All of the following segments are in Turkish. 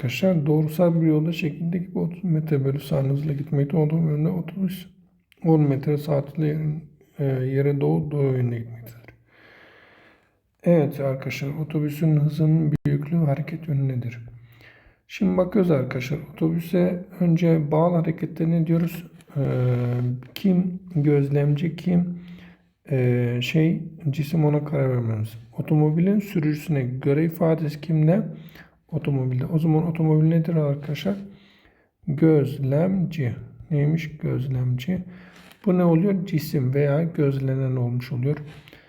arkadaşlar. Doğrusal bir yolda şeklinde gibi 30 metre bölü saniye hızla gitmekte olduğum yönde otobüs 10 metre saatle yerin, e, yere doğu doğu yönüne gitmektedir. Evet arkadaşlar otobüsün hızının büyüklüğü hareket yönü nedir? Şimdi bakıyoruz arkadaşlar otobüse önce bağlı harekette ne diyoruz? Ee, kim gözlemci kim ee, şey cisim ona karar vermemiz. Otomobilin sürücüsüne göre ifadesi kimde? Otomobilde. O zaman otomobil nedir arkadaşlar? Gözlemci. Neymiş? Gözlemci. Bu ne oluyor? Cisim veya gözlenen olmuş oluyor.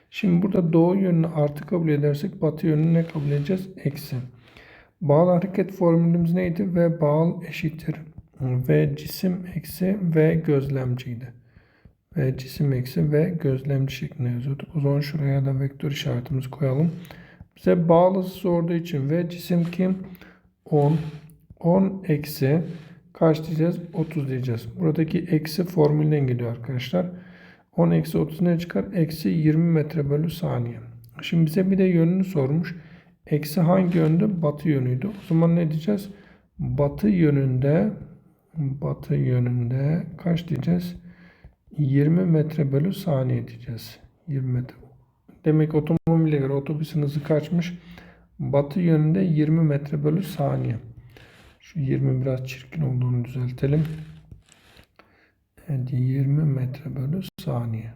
Şimdi burada doğu yönünü artı kabul edersek batı yönünü ne kabul edeceğiz? Eksi. Bağlı hareket formülümüz neydi? V bağlı eşittir. V cisim eksi V gözlemciydi. V cisim eksi V gözlemci şeklinde yazıyorduk. O zaman şuraya da vektör işaretimizi koyalım. Bize bağlısı sorduğu için V cisim kim? 10. 10 eksi kaç diyeceğiz? 30 diyeceğiz. Buradaki eksi formülden geliyor arkadaşlar. 10 eksi 30 ne çıkar? Eksi 20 metre bölü saniye. Şimdi bize bir de yönünü sormuş. Eksi hangi yönde? Batı yönüydü. O zaman ne diyeceğiz? Batı yönünde batı yönünde kaç diyeceğiz? 20 metre bölü saniye diyeceğiz. 20 metre. Demek otomobile göre otobüsün hızı kaçmış? Batı yönünde 20 metre bölü saniye. Şu 20 biraz çirkin olduğunu düzeltelim. Evet 20 metre bölü saniye.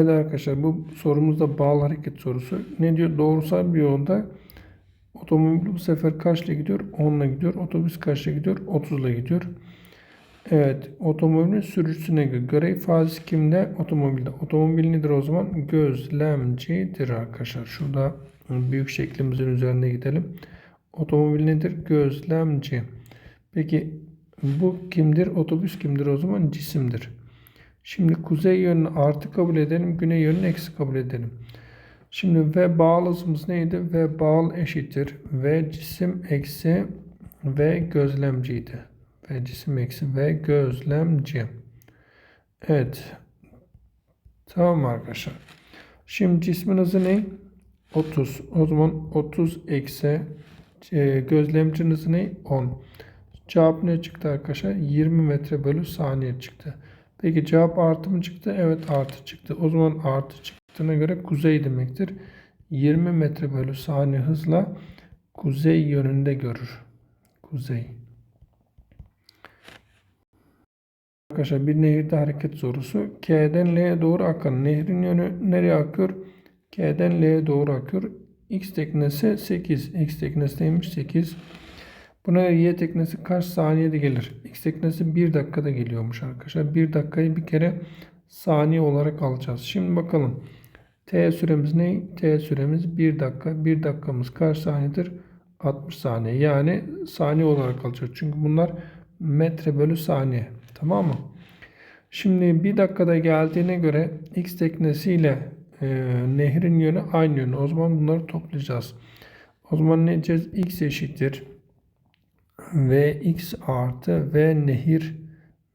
Evet arkadaşlar bu sorumuzda bağlı hareket sorusu. Ne diyor? Doğrusal bir yolda otomobil bu sefer kaçla gidiyor? 10 ile gidiyor. Otobüs kaçla gidiyor? 30 ile gidiyor. Evet, otomobilin sürücüsüne göre ifadesi kimde? Otomobilde. Otomobil nedir o zaman? Gözlemcidir arkadaşlar. Şurada büyük şeklimizin üzerine gidelim. Otomobil nedir? Gözlemci. Peki bu kimdir? Otobüs kimdir o zaman? Cisimdir. Şimdi kuzey yönünü artı kabul edelim. Güney yönünü eksi kabul edelim. Şimdi V bağlısımız neydi? V bağlı eşittir. V cisim eksi V gözlemciydi. V cisim eksi V gözlemci. Evet. Tamam arkadaşlar. Şimdi cismin hızı ne? 30. O zaman 30 eksi e, gözlemcinin hızı ne? 10. Cevap ne çıktı arkadaşlar? 20 metre bölü saniye çıktı. Peki cevap artı mı çıktı? Evet artı çıktı. O zaman artı çıktığına göre kuzey demektir. 20 metre bölü saniye hızla kuzey yönünde görür. Kuzey. Arkadaşlar bir nehirde hareket sorusu. K'den L'ye doğru akan nehrin yönü nereye akıyor? K'den L'ye doğru akıyor. X teknesi 8. X teknesi neymiş? 8. Buna Y teknesi kaç saniyede gelir? X teknesi 1 dakikada geliyormuş arkadaşlar. 1 dakikayı bir kere saniye olarak alacağız. Şimdi bakalım. T süremiz ne? T süremiz 1 dakika. 1 dakikamız kaç saniyedir? 60 saniye. Yani saniye olarak alacağız. Çünkü bunlar metre bölü saniye. Tamam mı? Şimdi 1 dakikada geldiğine göre X teknesiyle e, nehrin yönü aynı yönü. O zaman bunları toplayacağız. O zaman ne diyeceğiz? X eşittir. Vx artı V nehir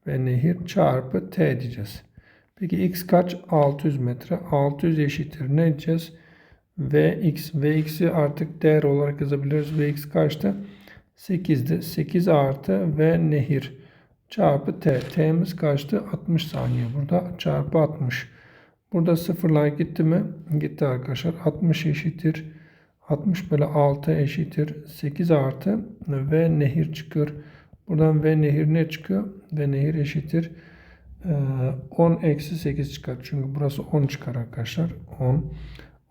ve nehir çarpı T diyeceğiz. Peki x kaç? 600 metre. 600 eşittir. Ne diyeceğiz? Vx. Vx'i artık değer olarak yazabiliriz. Vx kaçtı? 8'di. 8 artı V nehir çarpı T. T'miz kaçtı? 60 saniye. Burada çarpı 60. Burada sıfırlar gitti mi? Gitti arkadaşlar. 60 eşittir. 60 bölü 6 eşittir. 8 artı V nehir çıkıyor. Buradan V nehir ne çıkıyor? V nehir eşittir. 10 eksi 8 çıkar. Çünkü burası 10 çıkar arkadaşlar. 10.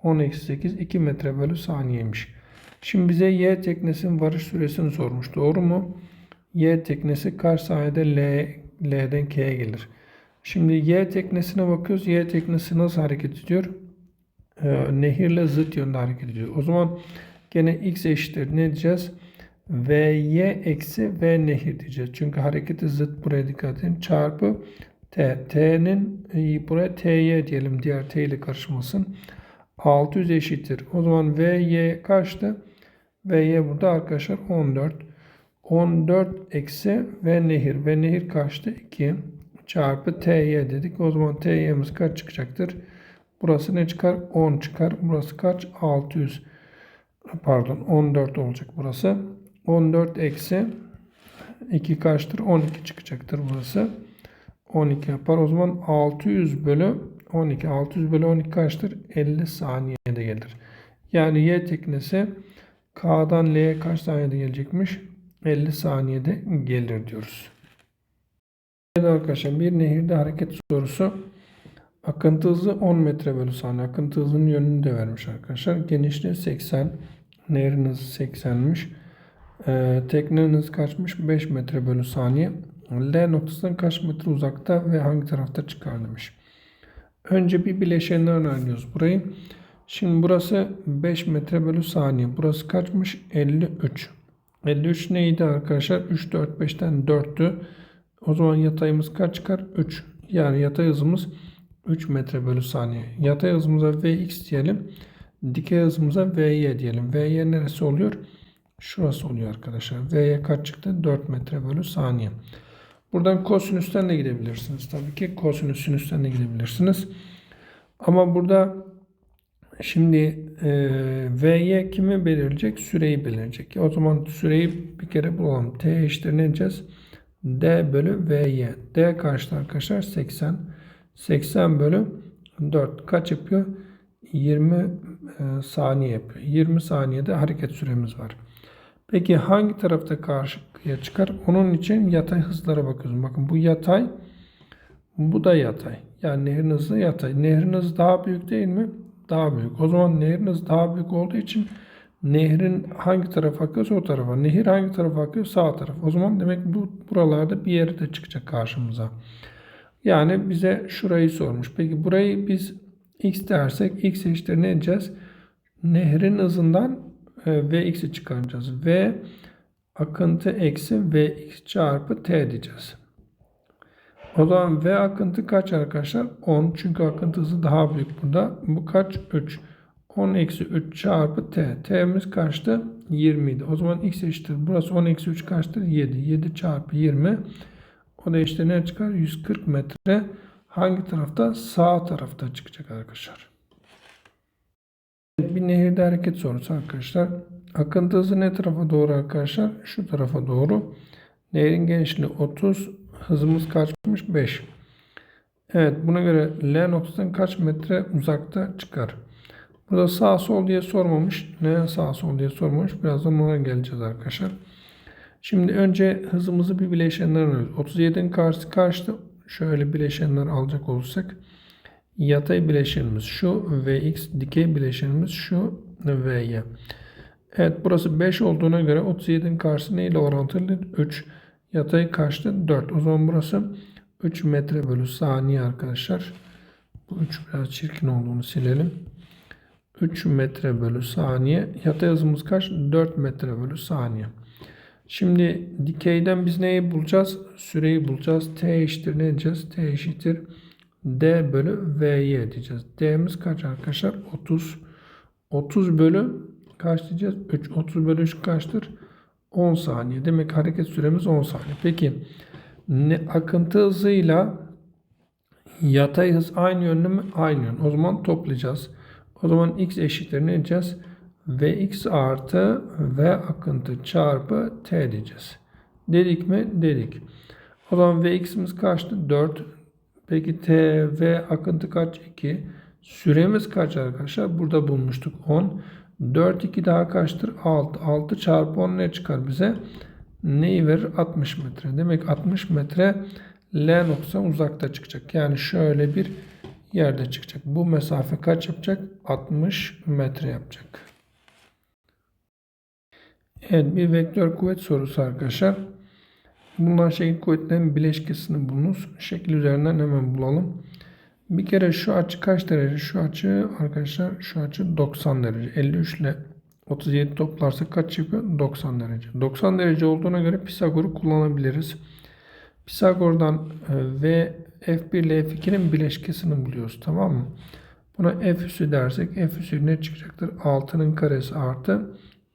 10 eksi 8 2 metre bölü saniyeymiş. Şimdi bize Y teknesinin varış süresini sormuş. Doğru mu? Y teknesi kaç saniyede L, L'den K'ye gelir? Şimdi Y teknesine bakıyoruz. Y teknesi nasıl hareket ediyor? Ee, nehirle zıt yönde hareket ediyor. O zaman gene x eşittir ne diyeceğiz? Vy eksi v nehir diyeceğiz. Çünkü hareketi zıt buraya dikkat edin. Çarpı t. t'nin e, buraya ty diyelim. Diğer t ile karışmasın. 600 eşittir. O zaman vy kaçtı? vy burada arkadaşlar 14. 14 eksi v nehir. V nehir kaçtı? 2 çarpı ty dedik. O zaman ty'miz kaç çıkacaktır? Burası ne çıkar? 10 çıkar. Burası kaç? 600. pardon 14 olacak burası. 14 eksi 2 kaçtır? 12 çıkacaktır burası. 12 yapar. O zaman 600 bölü 12. 600 bölü 12 kaçtır? 50 saniyede gelir. Yani y teknesi K'dan L'ye kaç saniyede gelecekmiş? 50 saniyede gelir diyoruz. Evet arkadaşlar bir nehirde hareket sorusu. Akıntı hızı 10 metre bölü saniye. Akıntı hızının yönünü de vermiş arkadaşlar. Genişliği 80. Nehrin hızı 80'miş. Ee, teknenin hızı kaçmış? 5 metre bölü saniye. L noktasından kaç metre uzakta ve hangi tarafta çıkar demiş. Önce bir bileşenlerden ayırıyoruz burayı. Şimdi burası 5 metre bölü saniye. Burası kaçmış? 53. 53 neydi arkadaşlar? 3 4 5'ten 4'tü. O zaman yatayımız kaç çıkar? 3. Yani yatay hızımız 3 metre bölü saniye. Yatay hızımıza Vx diyelim. Dikey hızımıza Vy diyelim. Vy neresi oluyor? Şurası oluyor arkadaşlar. V'ye kaç çıktı? 4 metre bölü saniye. Buradan kosinüsten de gidebilirsiniz. Tabii ki kosinüs sinüsten de gidebilirsiniz. Ama burada şimdi e, V'ye kimi belirleyecek? Süreyi belirleyecek. O zaman süreyi bir kere bulalım. T eşittir ne diyeceğiz? D bölü Vy. D kaçtı arkadaşlar? 80. 80 bölü 4 kaç yapıyor? 20 e, saniye yapıyor. 20 saniyede hareket süremiz var. Peki hangi tarafta karşıya çıkar? Onun için yatay hızlara bakıyoruz. Bakın bu yatay, bu da yatay. Yani nehrin hızı yatay. Nehrin hızı daha büyük değil mi? Daha büyük. O zaman nehrin hızı daha büyük olduğu için nehrin hangi tarafa akıyorsa o tarafa. Nehir hangi tarafa akıyor? Sağ taraf. O zaman demek bu buralarda bir yeri de çıkacak karşımıza. Yani bize şurayı sormuş. Peki burayı biz x dersek x eşittir ne diyeceğiz? Nehrin hızından e, Vx'i çıkaracağız. V akıntı eksi Vx çarpı T diyeceğiz. O zaman V akıntı kaç arkadaşlar? 10. Çünkü akıntı hızı daha büyük burada. Bu kaç? 3. 10 eksi 3 çarpı T. T'miz kaçtı? 20 idi. O zaman X eşittir. Burası 10 eksi 3 kaçtır? 7. 7 çarpı 20. O da işte ne çıkar? 140 metre. Hangi tarafta? Sağ tarafta çıkacak arkadaşlar. Bir nehirde hareket sorusu arkadaşlar. Akıntı hızı ne tarafa doğru arkadaşlar? Şu tarafa doğru. Nehrin genişliği 30. Hızımız kaçmış? 5. Evet buna göre L noktasından kaç metre uzakta çıkar? Burada sağ sol diye sormamış. Ne sağ sol diye sormamış. Birazdan ona geleceğiz arkadaşlar. Şimdi önce hızımızı bir bileşenler alıyoruz. 37'nin karşısı kaçtı? Şöyle bileşenler alacak olursak yatay bileşenimiz şu Vx, dikey bileşenimiz şu Vy. Evet burası 5 olduğuna göre 37'nin karşısı neyle orantılı? 3. Yatay kaçtı? 4. O zaman burası 3 metre bölü saniye arkadaşlar. Bu 3 biraz çirkin olduğunu silelim. 3 metre bölü saniye. Yatay hızımız kaç? 4 metre bölü saniye. Şimdi dikeyden biz neyi bulacağız? Süreyi bulacağız. T eşittir ne diyeceğiz? T eşittir D bölü V'ye diyeceğiz. D'miz kaç arkadaşlar? 30. 30 bölü kaç diyeceğiz? 3. 30 bölü 3 kaçtır? 10 saniye. Demek hareket süremiz 10 saniye. Peki ne, akıntı hızıyla yatay hız aynı yönlü mü? Aynı yön. O zaman toplayacağız. O zaman x eşittir ne diyeceğiz? Vx artı V akıntı çarpı T diyeceğiz. Dedik mi? Dedik. O zaman Vx'imiz kaçtı? 4. Peki T, V akıntı kaç? 2. Süremiz kaç arkadaşlar? Burada bulmuştuk 10. 4, 2 daha kaçtır? 6. 6 çarpı 10 ne çıkar bize? Neyi verir? 60 metre. Demek 60 metre L nokta uzakta çıkacak. Yani şöyle bir yerde çıkacak. Bu mesafe kaç yapacak? 60 metre yapacak. Evet bir vektör kuvvet sorusu arkadaşlar. Bunlar şekil kuvvetlerin bileşkesini bulunuz. Şekil üzerinden hemen bulalım. Bir kere şu açı kaç derece? Şu açı arkadaşlar şu açı 90 derece. 53 ile 37 toplarsak kaç yapıyor? 90 derece. 90 derece olduğuna göre Pisagor'u kullanabiliriz. Pisagor'dan e, V F1 ile F2'nin bileşkesini buluyoruz. Tamam mı? Buna F üssü dersek F üssü ne çıkacaktır? 6'nın karesi artı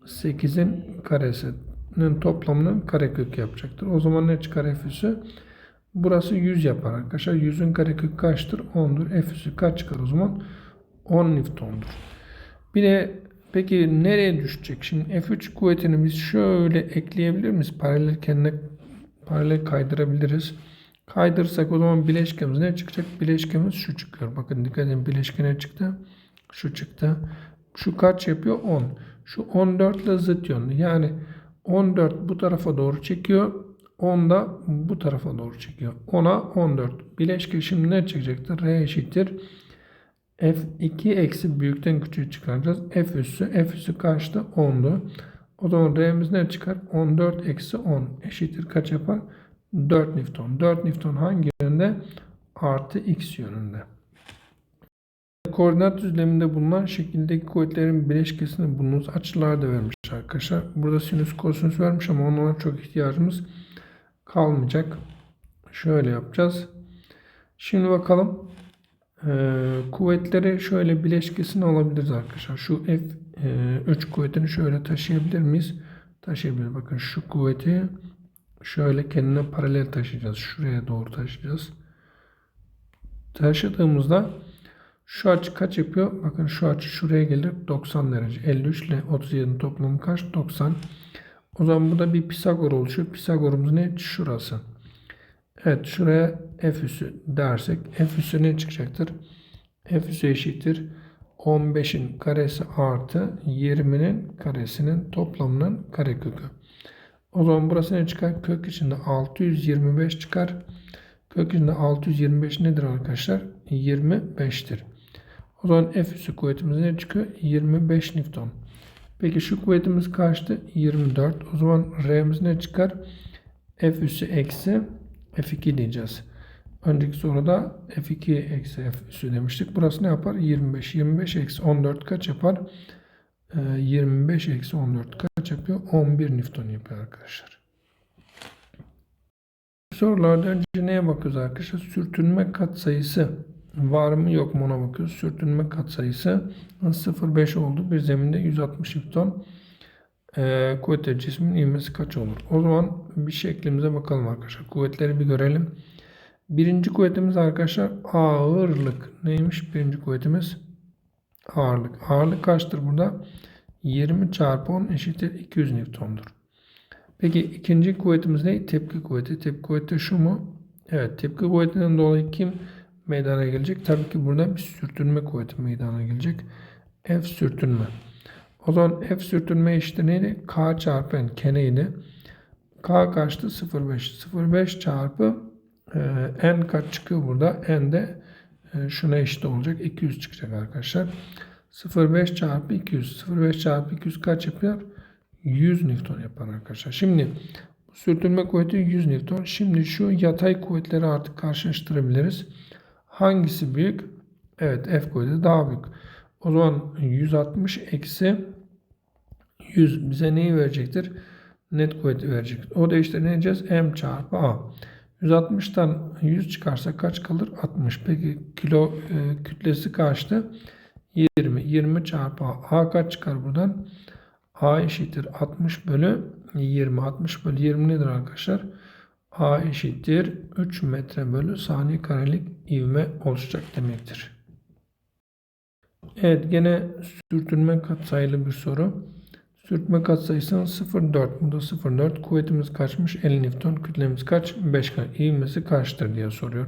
8'in karesinin toplamının karekök yapacaktır. O zaman ne çıkar F üssü? Burası 100 yapar arkadaşlar. 100'ün karekök kaçtır? 10'dur. F üssü kaç çıkar o zaman? 10 Newton'dur. Bir de Peki nereye düşecek? Şimdi F3 kuvvetini biz şöyle ekleyebilir miyiz? Paralel kendine paralel kaydırabiliriz. Kaydırırsak o zaman bileşkemiz ne çıkacak? Bileşkemiz şu çıkıyor. Bakın dikkat edin bileşkene çıktı. Şu çıktı. Şu kaç yapıyor? 10. Şu 14 ile zıt yönlü. Yani 14 bu tarafa doğru çekiyor. 10 da bu tarafa doğru çekiyor. 10'a 14. Bileşke şimdi ne çıkacaktır? R eşittir. F2 eksi büyükten küçüğü çıkaracağız. F üssü. F üssü kaçtı? 10'du. O zaman R'miz ne çıkar? 14 eksi 10 eşittir kaç yapar? 4 Newton. 4 Newton hangi yönde? Artı X yönünde. Koordinat düzleminde bulunan şekildeki kuvvetlerin bileşkesini bulunuz açılar da vermiş arkadaşlar. Burada sinüs kosinüs vermiş ama onlara çok ihtiyacımız kalmayacak. Şöyle yapacağız. Şimdi bakalım. Ee, kuvvetleri şöyle bileşkesini alabiliriz arkadaşlar. Şu F e, 3 kuvvetini şöyle taşıyabilir miyiz? Taşıyabiliriz. Bakın şu kuvveti şöyle kendine paralel taşıyacağız. Şuraya doğru taşıyacağız. Taşıdığımızda şu açı kaç yapıyor? Bakın şu açı şuraya gelir 90 derece. 53 ile 37'nin toplamı kaç? 90. O zaman burada bir Pisagor oluşuyor. Pisagorumuz ne? Şurası. Evet şuraya F üssü dersek F üssü ne çıkacaktır? F üssü eşittir. 15'in karesi artı 20'nin karesinin toplamının karekökü. O zaman burası ne çıkar? Kök içinde 625 çıkar. Kök içinde 625 nedir arkadaşlar? 25'tir. O zaman F üssü kuvvetimiz ne çıkıyor? 25 Newton. Peki şu kuvvetimiz kaçtı? 24. O zaman R'miz ne çıkar? F üssü eksi F2 diyeceğiz. Önceki soruda F2 eksi F üssü demiştik. Burası ne yapar? 25. 25 eksi 14 kaç yapar? Ee, 25 eksi 14 kaç yapıyor? 11 Newton yapıyor arkadaşlar. Sorularda önce neye bakıyoruz arkadaşlar? Sürtünme katsayısı var mı yok mu ona bakıyoruz. Sürtünme katsayısı 0,5 oldu. Bir zeminde 160 Newton. Ee, kuvvetli cismin ivmesi kaç olur? O zaman bir şeklimize bakalım arkadaşlar. Kuvvetleri bir görelim. Birinci kuvvetimiz arkadaşlar ağırlık. Neymiş birinci kuvvetimiz? Ağırlık. Ağırlık kaçtır burada? 20 çarpı 10 eşittir 200 Newton'dur. Peki ikinci kuvvetimiz ne? Tepki kuvveti. Tepki kuvveti şu mu? Evet tepki kuvvetinden dolayı kim meydana gelecek? Tabii ki burada bir sürtünme kuvveti meydana gelecek. F sürtünme. O zaman F sürtünme eşittir neydi? K çarpı N. K neydi? K kaçtı? 0,5. 0,5 çarpı e, N kaç çıkıyor burada? N de e, şuna eşit olacak. 200 çıkacak arkadaşlar. 0,5 çarpı 200. 0,5 çarpı 200 kaç yapıyor? 100 Newton yapar arkadaşlar. Şimdi sürtünme kuvveti 100 Newton. Şimdi şu yatay kuvvetleri artık karşılaştırabiliriz. Hangisi büyük? Evet F kuvveti daha büyük. O zaman 160 eksi 100 bize neyi verecektir? Net kuvveti verecek. O da işte ne diyeceğiz? M çarpı A. 160'tan 100 çıkarsa kaç kalır? 60. Peki kilo e, kütlesi kaçtı? 20. 20 çarpı A. A kaç çıkar buradan? A eşittir 60 bölü 20. 60 bölü 20 nedir arkadaşlar? A eşittir 3 metre bölü saniye karelik ivme oluşacak demektir. Evet gene sürtünme katsayılı bir soru. Sürtme katsayısının 0,4. Burada 0,4. Kuvvetimiz kaçmış? 50 Newton. Kütlemiz kaç? 5 kaç. İvmesi kaçtır diye soruyor.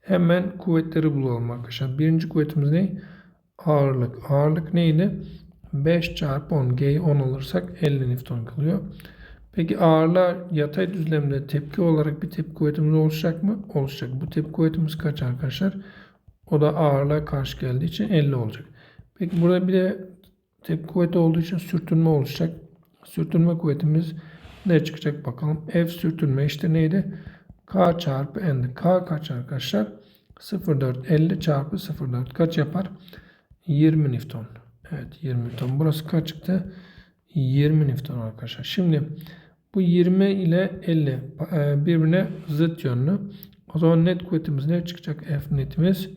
Hemen kuvvetleri bulalım arkadaşlar. Birinci kuvvetimiz ne? Ağırlık. Ağırlık neydi? 5 çarpı 10. G'yi 10 alırsak 50 Newton kalıyor. Peki ağırlığa yatay düzlemde tepki olarak bir tepki kuvvetimiz oluşacak mı? Oluşacak. Bu tepki kuvvetimiz kaç arkadaşlar? O da ağırlığa karşı geldiği için 50 olacak. Peki burada bir de tepki kuvveti olduğu için sürtünme oluşacak. Sürtünme kuvvetimiz ne çıkacak bakalım. F sürtünme işte neydi? K çarpı N'di. K kaç arkadaşlar? 0,4 50 çarpı 0,4 kaç yapar? 20 Newton. Evet 20 Newton. Burası kaç çıktı? 20 Newton arkadaşlar. Şimdi bu 20 ile 50 e, birbirine zıt yönlü. O zaman net kuvvetimiz ne çıkacak? F netimiz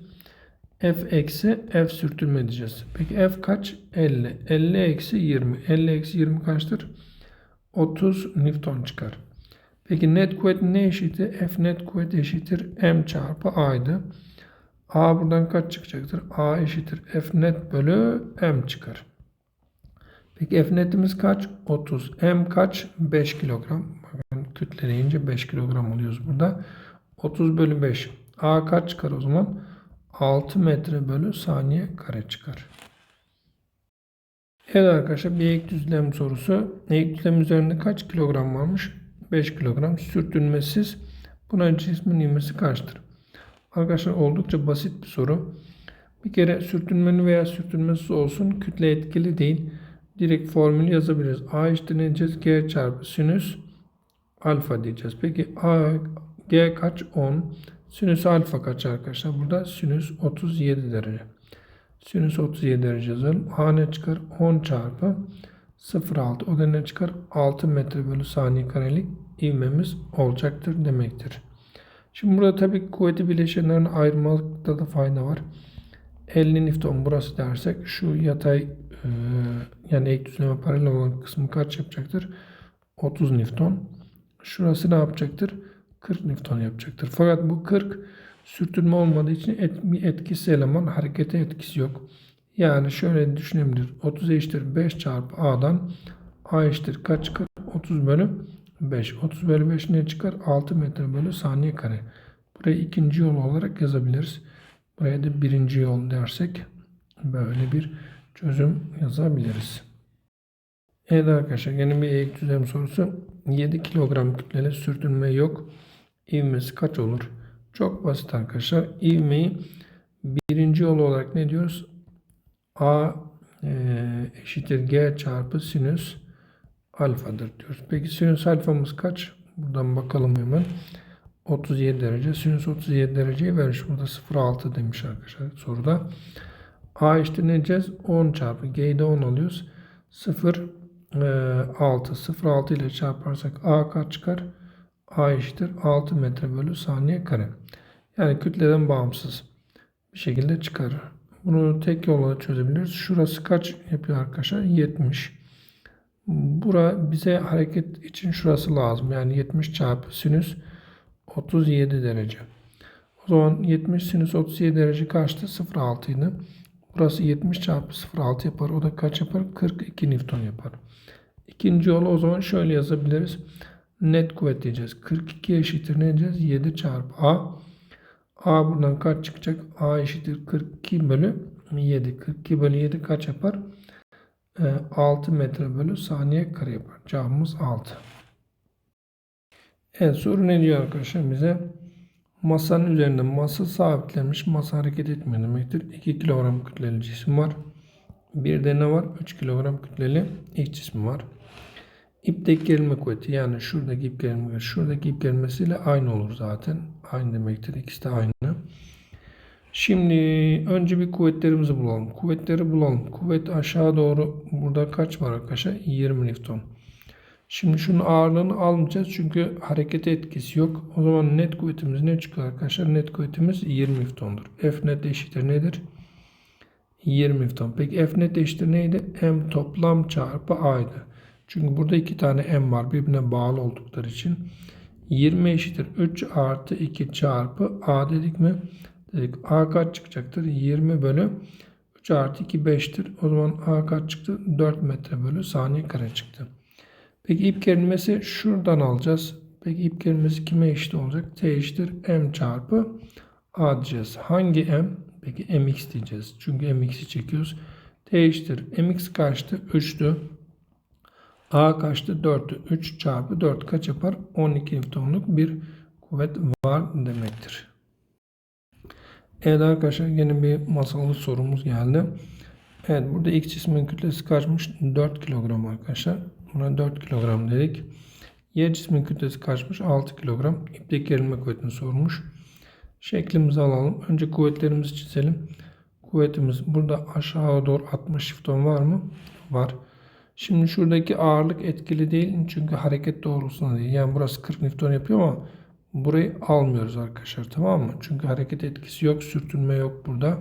F eksi F sürtünme diyeceğiz. Peki F kaç? 50. 50 eksi 20. 50 eksi 20 kaçtır? 30 Newton çıkar. Peki net kuvvet ne eşittir? F net kuvvet eşittir M çarpı A'ydı. A buradan kaç çıkacaktır? A eşittir F net bölü M çıkar. Peki F netimiz kaç? 30. M kaç? 5 kilogram. Bakın kütle deyince 5 kilogram oluyoruz burada. 30 bölü 5. A kaç çıkar o zaman? 6 metre bölü saniye kare çıkar. Evet arkadaşlar bir eğik düzlem sorusu. Eğik düzlem üzerinde kaç kilogram varmış? 5 kilogram sürtünmesiz. Buna cismin ivmesi kaçtır? Arkadaşlar oldukça basit bir soru. Bir kere sürtünmeli veya sürtünmesiz olsun kütle etkili değil. Direkt formülü yazabiliriz. A eşittir ne diyeceğiz? G çarpı sinüs alfa diyeceğiz. Peki A, G kaç? 10. Sinüs alfa kaç arkadaşlar? Burada sinüs 37 derece. Sinüs 37 derece yazalım. A ne çıkar? 10 çarpı 0,6. O da ne çıkar? 6 metre bölü saniye karelik ivmemiz olacaktır demektir. Şimdi burada tabii kuvveti bileşenlerini ayırmakta da fayda var. 50 Newton burası dersek şu yatay e, yani ek düzleme paralel olan kısmı kaç yapacaktır? 30 Newton. Şurası ne yapacaktır? 40 Newton yapacaktır. Fakat bu 40 sürtünme olmadığı için et, bir etkisi eleman harekete etkisi yok. Yani şöyle düşünebilir. 30 eşittir 5 çarpı A'dan A eşittir kaç çıkar? 30 bölü 5. 30 bölü 5 ne çıkar? 6 metre bölü saniye kare. Burayı ikinci yol olarak yazabiliriz. Buraya da birinci yol dersek böyle bir çözüm yazabiliriz. Evet arkadaşlar yeni bir eğik düzlem sorusu. 7 kilogram kütleli sürtünme yok. İvmesi kaç olur? Çok basit arkadaşlar. İvmeyi birinci yol olarak ne diyoruz? A e, eşittir G çarpı sinüs alfadır diyoruz. Peki sinüs alfamız kaç? Buradan bakalım hemen. 37 derece. Sinüs 37 dereceyi vermiş. Burada 0,6 demiş arkadaşlar soruda. A işte ne diyeceğiz? 10 çarpı. G'yi de 10 alıyoruz. 0, e, 6. 0,6 ile çarparsak A kaç çıkar? A eşittir 6 metre bölü saniye kare. Yani kütleden bağımsız bir şekilde çıkarır. Bunu tek yolla çözebiliriz. Şurası kaç yapıyor arkadaşlar? 70. Bura bize hareket için şurası lazım. Yani 70 çarpı sinüs 37 derece. O zaman 70 sinüs 37 derece kaçtı? 0,6 idi. Burası 70 çarpı 0,6 yapar. O da kaç yapar? 42 Newton yapar. İkinci yolu o zaman şöyle yazabiliriz. Net kuvvet diyeceğiz. 42 eşittir ne diyeceğiz? 7 çarpı A. A buradan kaç çıkacak? A eşittir 42 bölü 7. 42 bölü 7 kaç yapar? 6 e, metre bölü saniye kare yapar. Cevabımız 6. Evet soru ne diyor arkadaşlar bize? Masanın üzerinde masa sabitlenmiş. Masa hareket etmiyor demektir. 2 kilogram kütleli cisim var. Bir de ne var? 3 kilogram kütleli ilk cismi var. İpteki gerilme kuvveti yani şuradaki ip gerilme şuradaki ip gerilmesiyle aynı olur zaten. Aynı demektir. İkisi de aynı. Şimdi önce bir kuvvetlerimizi bulalım. Kuvvetleri bulalım. Kuvvet aşağı doğru burada kaç var arkadaşlar? 20 Newton. Şimdi şunun ağırlığını almayacağız çünkü harekete etkisi yok. O zaman net kuvvetimiz ne çıkıyor arkadaşlar? Net kuvvetimiz 20 Newton'dur. F net eşittir nedir? 20 Newton. Peki F net eşittir neydi? M toplam çarpı A'ydı. Çünkü burada iki tane M var birbirine bağlı oldukları için. 20 eşittir 3 artı 2 çarpı A dedik mi? Dedik A kaç çıkacaktır? 20 bölü 3 artı 2 5'tir. O zaman A kaç çıktı? 4 metre bölü saniye kare çıktı. Peki ip gerilmesi şuradan alacağız. Peki ip gerilmesi kime eşit olacak? T eşittir M çarpı A diyeceğiz. Hangi M? Peki MX diyeceğiz. Çünkü MX'i çekiyoruz. T eşittir. MX kaçtı? 3'tü. A kaçtı? 4'tü. 3 çarpı 4 kaç yapar? 12 Newton'luk bir kuvvet var demektir. Evet arkadaşlar yeni bir masalı sorumuz geldi. Evet burada X cismin kütlesi kaçmış? 4 kilogram arkadaşlar. Buna 4 kilogram dedik. Y cismin kütlesi kaçmış? 6 kilogram. İpteki gerilme kuvvetini sormuş. Şeklimizi alalım. Önce kuvvetlerimizi çizelim. Kuvvetimiz burada aşağı doğru 60 Newton var mı? Var. Şimdi şuradaki ağırlık etkili değil çünkü hareket doğrultusunda değil. Yani burası 40 Newton yapıyor ama burayı almıyoruz arkadaşlar tamam mı? Çünkü hareket etkisi yok, sürtünme yok burada.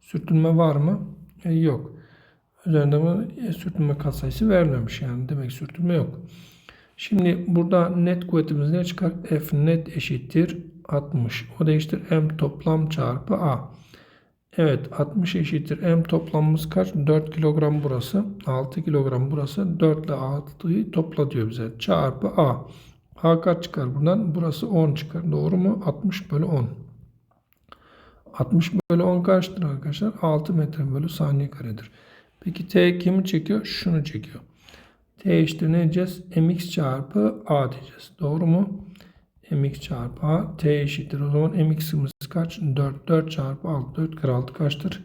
Sürtünme var mı? E, yok. Üzerinde bu e, sürtünme katsayısı vermemiş yani demek sürtünme yok. Şimdi burada net kuvvetimiz ne çıkar? F net eşittir 60. O da eşittir M toplam çarpı A. Evet 60 eşittir. M toplamımız kaç? 4 kilogram burası. 6 kilogram burası. 4 ile 6'yı topla diyor bize. Çarpı A. A kaç çıkar buradan? Burası 10 çıkar. Doğru mu? 60 bölü 10. 60 bölü 10 kaçtır arkadaşlar? 6 metre bölü saniye karedir. Peki T kimi çekiyor? Şunu çekiyor. T eşittir ne diyeceğiz? mx çarpı a diyeceğiz. Doğru mu? mx çarpı a. T eşittir. O zaman mx'imiz kaç? 4. 4 çarpı 6. 4 kere 6 kaçtır?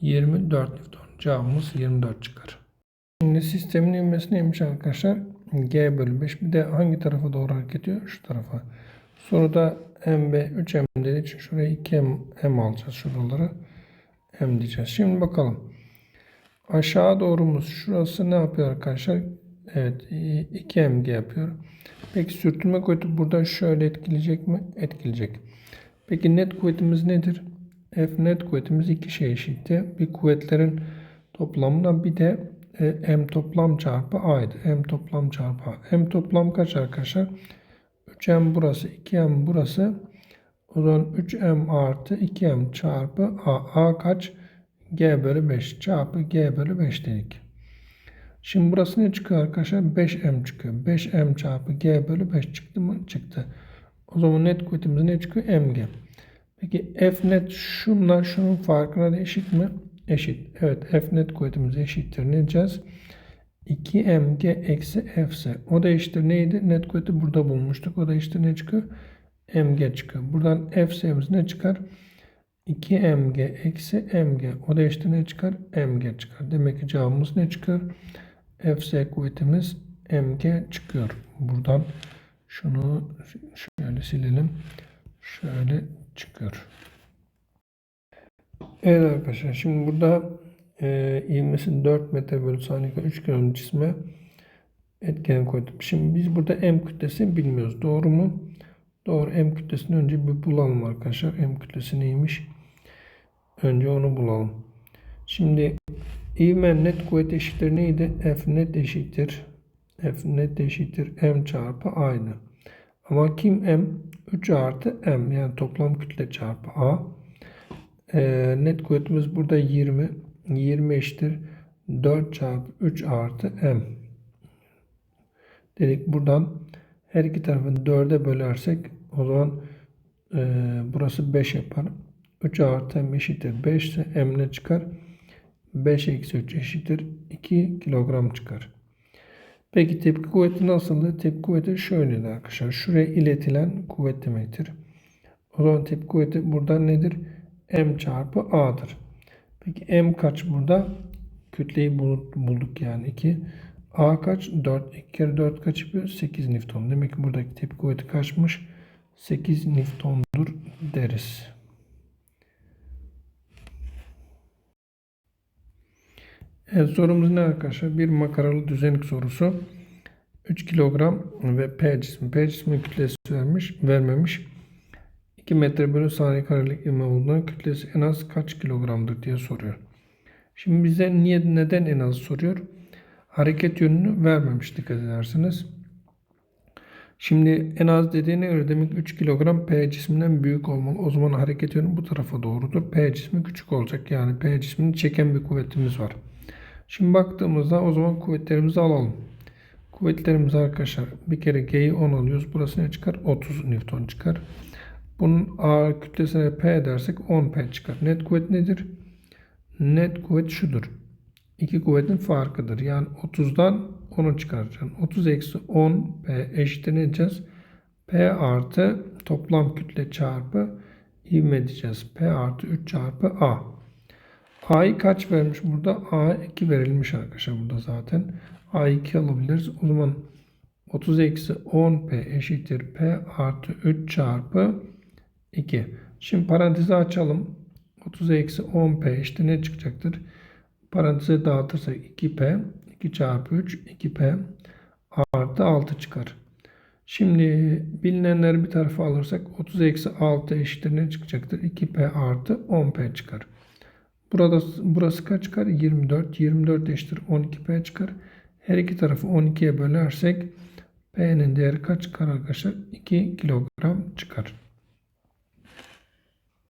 24 Newton. Cevabımız 24 çıkar. Şimdi sistemin ivmesi neymiş arkadaşlar? G bölü 5. Bir de hangi tarafa doğru hareket ediyor? Şu tarafa. Soruda MB 3M dediği için şuraya 2M M alacağız şuraları. M diyeceğiz. Şimdi bakalım. Aşağı doğrumuz şurası ne yapıyor arkadaşlar? Evet 2mg yapıyor. Peki sürtünme kuvveti burada şöyle etkileyecek mi? Etkileyecek. Peki net kuvvetimiz nedir? F net kuvvetimiz iki şey eşitti. Bir kuvvetlerin toplamına bir de e, M toplam çarpı A'ydı. M toplam çarpı A. M toplam kaç arkadaşlar? 3M burası, 2M burası. O zaman 3M artı 2M çarpı A. A kaç? G bölü 5 çarpı G bölü 5 dedik. Şimdi burası ne çıkıyor arkadaşlar? 5M çıkıyor. 5M çarpı G bölü 5 çıktı mı? Çıktı. O zaman net kuvvetimiz ne çıkıyor? MG. Peki F net şunlar şunun farkına da eşit mi? Eşit. Evet F net kuvvetimiz eşittir. Ne diyeceğiz? 2mg eksi f ise o da eşittir neydi? Net kuvveti burada bulmuştuk. O da eşittir ne çıkıyor? mg çıkıyor. Buradan f ne çıkar? 2mg eksi mg. O da eşittir ne çıkar? mg çıkar. Demek ki cevabımız ne çıkar? Fs kuvvetimiz mg çıkıyor. Buradan şunu şöyle silelim. Şöyle çıkıyor. Evet arkadaşlar şimdi burada e, ivmesi 4 metre bölü saniye 3 km cisme etken koydum. Şimdi biz burada m kütlesini bilmiyoruz. Doğru mu? Doğru. M kütlesini önce bir bulalım arkadaşlar. M kütlesi neymiş? Önce onu bulalım. Şimdi ivme net kuvvet eşittir neydi? F net eşittir. F net eşittir M çarpı A'ydı. Ama kim M? 3 artı M yani toplam kütle çarpı A. E, net kuvvetimiz burada 20. 20 eşittir 4 çarpı 3 artı M. Dedik buradan her iki tarafı 4'e bölersek o zaman e, burası 5 yapar. 3 artı m eşittir 5 ise m ne çıkar? 5 eksi 3 eşittir 2 kilogram çıkar. Peki tepki kuvveti nasıldı? Tepki kuvveti şöyleydi arkadaşlar. Şuraya iletilen kuvvet demektir. O zaman tepki kuvveti burada nedir? M çarpı A'dır. Peki M kaç burada? Kütleyi bulduk yani 2. A kaç? 4. 2 kere 4 kaç yapıyor? 8 Newton. Demek ki buradaki tepki kuvveti kaçmış? 8 Newton'dur deriz. Evet sorumuz ne arkadaşlar? Bir makaralı düzenik sorusu. 3 kilogram ve P cismi. P cismi kütlesi vermiş, vermemiş. 2 metre bölü saniye karelik ivme olduğundan kütlesi en az kaç kilogramdır diye soruyor. Şimdi bize niye neden en az soruyor? Hareket yönünü vermemiş dikkat edersiniz. Şimdi en az dediğine göre demek 3 kilogram P cisminden büyük olmalı. O zaman hareket yönü bu tarafa doğrudur. P cismi küçük olacak. Yani P cismini çeken bir kuvvetimiz var. Şimdi baktığımızda o zaman kuvvetlerimizi alalım. Kuvvetlerimiz arkadaşlar bir kere G'yi 10 alıyoruz. Burası ne çıkar? 30 Newton çıkar. Bunun ağır kütlesine P dersek 10 P çıkar. Net kuvvet nedir? Net kuvvet şudur. İki kuvvetin farkıdır. Yani 30'dan 10'u çıkaracaksın. 30 eksi 10 P eşittir ne diyeceğiz? P artı toplam kütle çarpı ivme diyeceğiz. P artı 3 çarpı A. A'yı kaç vermiş burada? A 2 verilmiş arkadaşlar burada zaten. A 2 alabiliriz. O zaman 30 eksi 10 P eşittir P artı 3 çarpı 2. Şimdi parantezi açalım. 30 eksi 10 P işte ne çıkacaktır? Paranteze dağıtırsak 2P 2 çarpı 3 2P artı 6 çıkar. Şimdi bilinenleri bir tarafa alırsak 30 eksi 6 eşittir ne çıkacaktır? 2P artı 10P çıkar. Burada burası kaç çıkar? 24. 24 eşittir 12P çıkar. Her iki tarafı 12'ye bölersek P'nin değeri kaç çıkar arkadaşlar? 2 kilogram çıkar.